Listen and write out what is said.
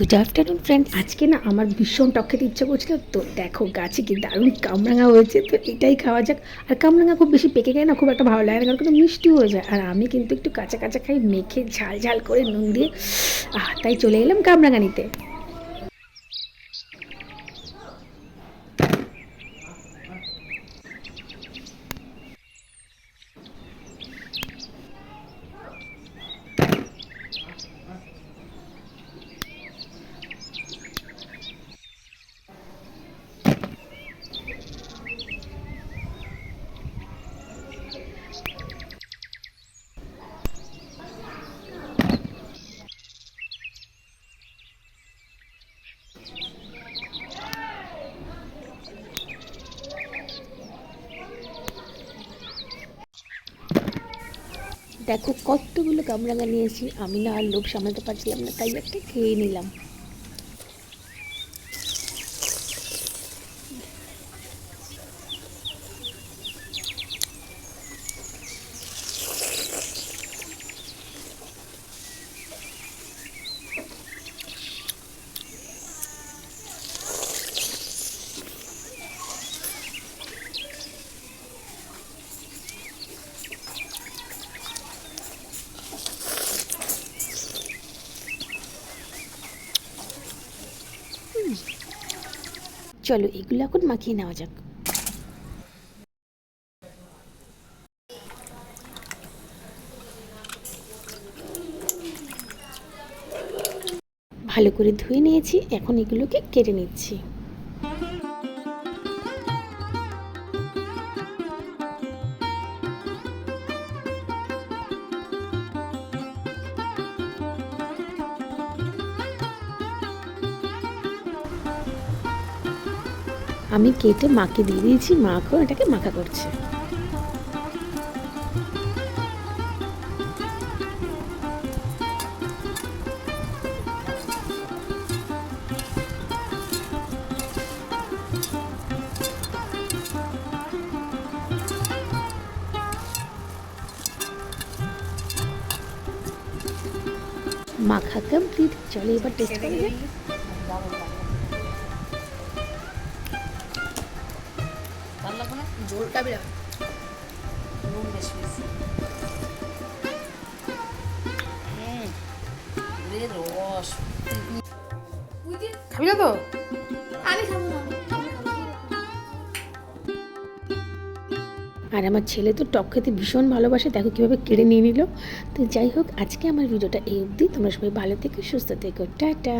Good afternoon friends আজকে না আমার ভীষণ টক খেতে ইচ্ছা করছিল, তো দেখো গাছে কি দারুণ কামরাঙা হয়েছে, তো এটাই খাওয়া যাক। আর কামরাঙা খুব বেশি পেকে গেলে না খুব একটা ভালো লাগে না, কারণ কিন্তু মিষ্টি হয়ে যায়। আর আমি কিন্তু একটু কাঁচা কাঁচা খাই, মেখে ঝাল ঝাল করে নুন দিয়ে তাই চলে এলাম কামরাঙা নিতে। দেখো কতগুলো কামরাঙা নিয়েছি। আমি না আর লোভ সামলাতে পারছিলাম না, তাই একটা খেয়ে নিলাম। চলো এগুলো এখন মাখিয়ে নেওয়া যাক। ভালো করে ধুয়ে নিয়েছি এখন এগুলোকে কেটে নিচ্ছি। আমি কেটে মাকে দিয়ে দিয়েছি মা এখন এটাকে মাখা করছে। মাখা কমপ্লিট চলে এবার টেস্ট করা ঝোলটা বিরাট নুন বেশি রস। খাবি না তো? আমি খাব না। আর আমার ছেলে তো টক খেতে ভীষণ ভালোবাসে, দেখো কীভাবে কেড়ে নিয়ে নিল। তো যাই হোক, আজকে আমার ভিডিওটা এই অবধি। তোমরা সবাই ভালো থেকে, সুস্থ থেকো। টাটা।